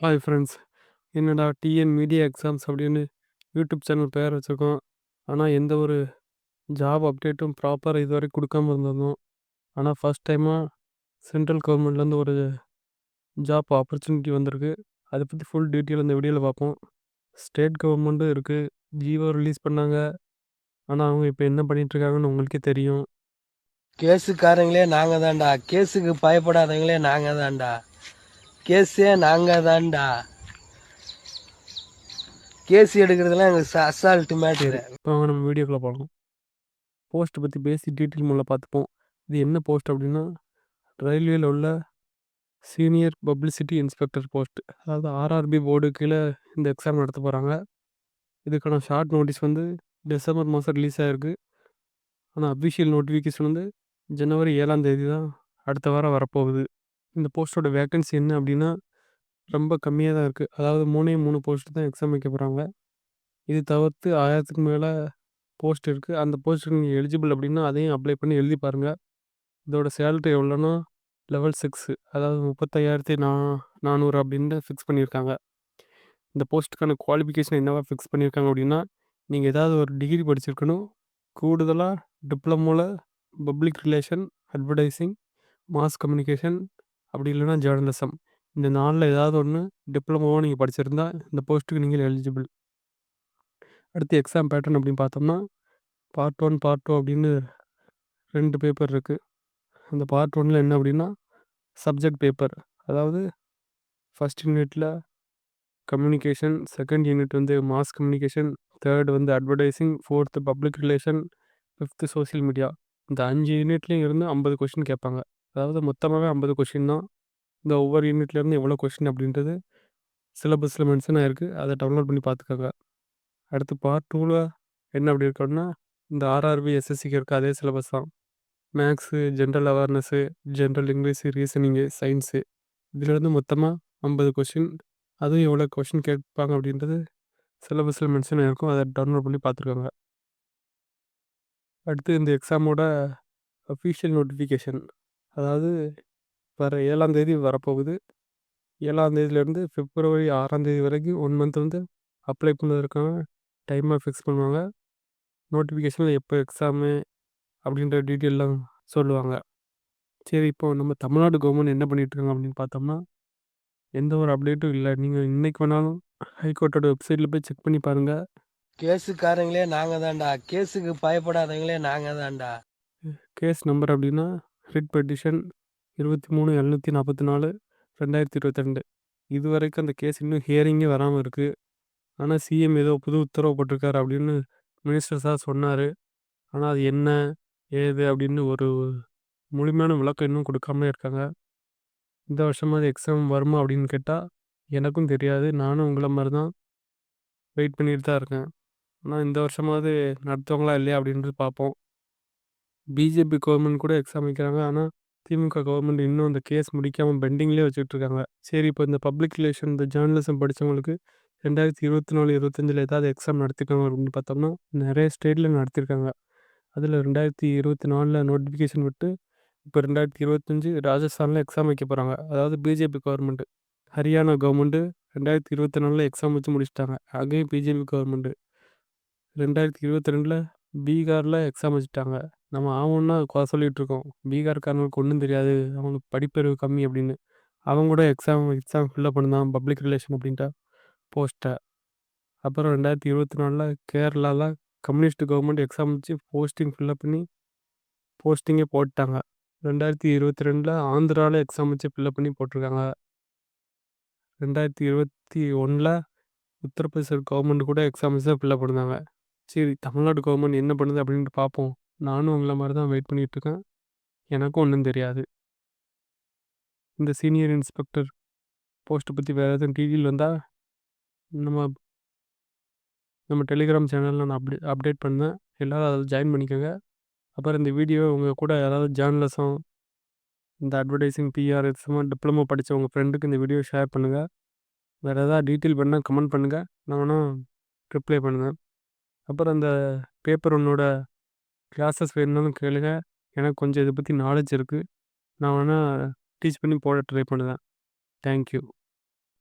Hi friends என்னடா TN media exams அப்படின்னு YouTube channel பேர் வச்சுருக்கோம். ஆனால் எந்த ஒரு ஜாப் அப்டேட்டும் ப்ராப்பர் இதுவரை கொடுக்காம இருந்திருந்தோம் ஆனால் ஃபஸ்ட் டைமாக சென்ட்ரல் கவர்மெண்ட்லேருந்து ஒரு ஜாப் ஆப்பர்ச்சுனிட்டி வந்திருக்கு. அதை பற்றி ஃபுல் டீட்டெயில் இந்த வீடியோவில் பார்ப்போம். ஸ்டேட் கவர்மெண்ட்டும் இருக்குது ஜியோ ரிலீஸ் பண்ணாங்க. ஆனால் அவங்க இப்போ என்ன பண்ணிகிட்ருக்காங்கன்னு உங்களுக்கே தெரியும். கேஸுக்காரங்களே நாங்கள் தான்டா கேஸுக்கு பயப்படாதவங்களே நாங்கள் தான்டா கேஸே நாங்கள் தான்டா கேஸ் எடுக்கிறதுலாம் எங்களுக்கு அசால்ட்டு மேட்ரு இப்போ அவங்க நம்ம வீடியோக்குள்ளே போகலாம் போஸ்ட்டை பற்றி பேசி டீட்டெயில் மூலம் பார்த்துப்போம் இது என்ன போஸ்ட் அப்படின்னா ரயில்வேல உள்ள சீனியர் பப்ளிசிட்டி இன்ஸ்பெக்டர் போஸ்ட் அதாவது ஆர்ஆர்பி போர்டு கீழே இந்த எக்ஸாம் நடத்த போகிறாங்க இதுக்கான ஷார்ட் நோட்டீஸ் வந்து டிசம்பர் மாதம் ரிலீஸ் ஆகிருக்கு ஆனால் அஃபிஷியல் நோட்டிஃபிகேஷன் வந்து ஜனவரி ஏழாம் தேதி தான் அடுத்த வாரம் வரப்போகுது. இந்த போஸ்ட்டோட வேக்கன்சி என்ன அப்படின்னா ரொம்ப கம்மியாக தான் இருக்குது அதாவது மூணே மூணு போஸ்ட்டு தான் எக்ஸாம் வைக்க போகிறாங்க இது தவிர்த்து ஆயிரத்துக்கு மேலே போஸ்ட் இருக்குது அந்த போஸ்ட்டுக்கு நீங்கள் எலிஜிபிள் அப்படின்னா அதையும் அப்ளை பண்ணி எழுதி பாருங்கள் இதோட சேலரி எவ்வளோன்னா லெவல் சிக்ஸு அதாவது முப்பத்தையாயிரத்தி நா நானூறு அப்படின்னு ஃபிக்ஸ் பண்ணியிருக்காங்க. இந்த போஸ்ட்டுக்கான குவாலிஃபிகேஷன் என்னவா ஃபிக்ஸ் பண்ணியிருக்காங்க அப்படின்னா நீங்கள் ஏதாவது ஒரு டிகிரி படிச்சிருக்கணும். கூடுதலாக டிப்ளமோவில் public relation advertising mass communication அப்படி இல்லைன்னா ஜேர்னலிசம் இந்த நாளில் ஏதாவது ஒன்று டிப்ளமோவாக நீங்கள் படிச்சிருந்தா இந்த போஸ்ட்டுக்கு நீங்கள் எலிஜிபிள் அடுத்து எக்ஸாம் பேட்டர்ன் அப்படின்னு பார்த்தோம்னா பார்ட் ஒன் பார்ட் டூ அப்படின்னு ரெண்டு பேப்பர் இருக்குது அந்த பார்ட் ஒனில் என்ன அப்படின்னா சப்ஜெக்ட் பேப்பர் அதாவது ஃபஸ்ட் யூனிட்டில் கம்யூனிகேஷன் செகண்ட் யூனிட் வந்து மாஸ் கம்யூனிகேஷன் தேர்ட் வந்து advertising fourth public relation fifth social media இந்த அஞ்சு யூனிட்லேயும் இருந்து ஐம்பது கொஷின் கேட்பாங்க. அதாவது மொத்தமாகவே ஐம்பது கொஷின் தான். இந்த ஒவ்வொரு யூனிட்லேருந்து எவ்வளோ கொஷின் அப்படின்றது சிலபஸில் மென்ஷன் ஆகிருக்கு அதை டவுன்லோட் பண்ணி பார்த்துக்கோங்க அடுத்து பார்ட் டூவில் என்ன அப்படி இருக்கணும்னா இந்த ஆர்ஆர்பி எஸ்எஸ்சிக்கு இருக்க அதே சிலபஸ் தான். Maths general awareness general English reasoning science இதிலேருந்து மொத்தமாக ஐம்பது கொஷின் அதுவும் எவ்வளோ கொஷின் கேட்பாங்க அப்படின்றது சிலபஸில் மென்ஷன் ஆகிருக்கும் அதை டவுன்லோட் பண்ணி பார்த்துருக்காங்க அடுத்து இந்த எக்ஸாமோட அஃபீஷியல் நோட்டிஃபிகேஷன் அதாவது வர ஏழாம் தேதி வரப்போகுது. ஏழாம் தேதியிலேருந்து பிப்ரவரி ஆறாம் தேதி வரைக்கும் ஒன் மந்த் வந்து அப்ளை பண்ணுவதற்கான டைமை ஃபிக்ஸ் பண்ணுவாங்க. நோட்டிஃபிகேஷனில் எப்போ எக்ஸாமு அப்படின்ற டீட்டெயிலாம் சொல்லுவாங்க. சரி இப்போ நம்ம தமிழ்நாடு கவர்மெண்ட் என்ன பண்ணிகிட்ருக்காங்க அப்படின்னு பார்த்தோம்னா எந்த ஒரு அப்டேட்டும் இல்லை. நீங்கள் இன்றைக்கி வேணாலும் ஹைகோர்ட்டோட வெப்சைட்டில் போய் செக் பண்ணி பாருங்கள் கேஸுக்காரங்களே நாங்கள் தான்டா கேஸுக்கு பயப்படாதவங்களே நாங்கள் தான்டா கேஸ் நம்பர் அப்படின்னா ரிட் பெட்டிஷன் இருபத்தி மூணு எழுநூற்றி நாற்பத்தி நாலு ரெண்டாயிரத்தி இருபத்தி ரெண்டு. இது வரைக்கும் அந்த கேஸ் இன்னும் ஹியரிங்கே வராமல் இருக்குது ஆனால் சிஎம் ஏதோ புது உத்தரவு போட்டிருக்காரு அப்படின்னு மினிஸ்டர் சார் சொன்னார். ஆனால் அது என்ன ஏது அப்படின்னு ஒரு முழுமையான விளக்கம் இன்னும் கொடுக்காமலே இருக்காங்க. இந்த வருஷமாவது எக்ஸாம் வருமா அப்படின்னு கேட்டால் எனக்கும் தெரியாது. நானும் உங்களை மாதிரி தான் வெயிட் பண்ணிட்டு தான் இருக்கேன். ஆனால் இந்த வருஷமாவது நடத்துவாங்களா இல்லையா அப்படின்றது பார்ப்போம். பிஜேபி கவர்மெண்ட் கூட எக்ஸாம் வைக்கிறாங்க. ஆனால் திமுக கவர்மெண்ட் இன்னும் அந்த கேஸ் முடிக்காமல் பெண்டிங்லேயே வச்சுட்ருக்காங்க சரி இப்போ இந்த பப்ளிக் ரிலேஷன் இந்த ஜேர்னலிசம் படித்தவங்களுக்கு ரெண்டாயிரத்தி இருபத்தி நாலு இருபத்தஞ்சில் ஏதாவது எக்ஸாம் நடத்திருக்காங்க அப்படின்னு பார்த்தோம்னா நிறைய ஸ்டேட்டில் நடத்திருக்காங்க. அதில் ரெண்டாயிரத்தி இருபத்தி நாலில் நோட்டிஃபிகேஷன் விட்டு இப்போ ரெண்டாயிரத்தி இருபத்தஞ்சி ராஜஸ்தானில் எக்ஸாம் வைக்க போகிறாங்க அதாவது பிஜேபி கவர்மெண்ட்டு ஹரியானா கவர்மெண்ட்டு ரெண்டாயிரத்தி இருபத்தி நாலில் எக்ஸாம் வச்சு முடிச்சிட்டாங்க. அங்கேயும் பிஜேபி கவர்மெண்ட்டு ரெண்டாயிரத்தி இருபத்தி ரெண்டில் பீகாரில் எக்ஸாம் வச்சுட்டாங்க. நம்ம ஆகணும்னா குறை சொல்லிகிட்ருக்கோம் பீகார்காரங்களுக்கு ஒன்றும் தெரியாது. அவங்களுக்கு படிப்பறிவு கம்மி அப்படின்னு. அவங்க கூட எக்ஸாம் எக்ஸாம் ஃபில்லப் பண்ணுதான் பப்ளிக் ரிலேஷன் அப்படின்ட்டு போஸ்ட்டை அப்புறம் ரெண்டாயிரத்தி இருபத்தி நாலில் கேரளாவில் கம்யூனிஸ்ட் கவர்மெண்ட் எக்ஸாம் வச்சு போஸ்டிங் ஃபில்லப் பண்ணி போஸ்டிங்கே போட்டாங்க. ரெண்டாயிரத்தி இருபத்தி ரெண்டில் ஆந்திராவில் எக்ஸாம் வச்சு ஃபில்லப் பண்ணி போட்டிருக்காங்க. ரெண்டாயிரத்தி இருபத்தி ஒன்றில் உத்தரப்பிரதேச கவர்மெண்ட் கூட எக்ஸாம் வச்சு தான் ஃபில்லப் பண்ணாங்க சரி தமிழ்நாடு கவர்மெண்ட் என்ன பண்ணுது அப்படின்ட்டு பார்ப்போம் நானும் உங்களை மாதிரி தான் வெயிட் பண்ணிகிட்ருக்கேன் எனக்கும் ஒன்றும் தெரியாது. இந்த சீனியர் இன்ஸ்பெக்டர் போஸ்ட்டை பற்றி வேறு எதுவும் டீட்டெயில் வந்தால் நம்ம நம்ம டெலிகிராம் சேனலில் நான் அப்டே அப்டேட் பண்ணேன் எல்லோரும் அதில் ஜாயின் பண்ணிக்கோங்க. அப்புறம் இந்த வீடியோ உங்கள் கூட யாராவது ஜேர்னலிசம் இந்த அட்வர்டைஸிங் பிஆர் இது டிப்ளமோ படித்த உங்கள் ஃப்ரெண்டுக்கு இந்த வீடியோ ஷேர் பண்ணுங்கள் வேறு எதாவது டீட்டெயில் பண்ணால் கமெண்ட் பண்ணுங்கள் நான் வேணால் ரிப்ளை பண்ணுங்கள் அப்புறம் அந்த பேப்பர் ஒன்னோட கிளாஸஸ் வேணும்னாலும் கேளுங்க. எனக்கு கொஞ்சம் இதை பற்றி நாலேஜ் இருக்குது நான் வேணால் டீச் பண்ணி போட ட்ரை பண்ணுவேன் தேங்க்யூ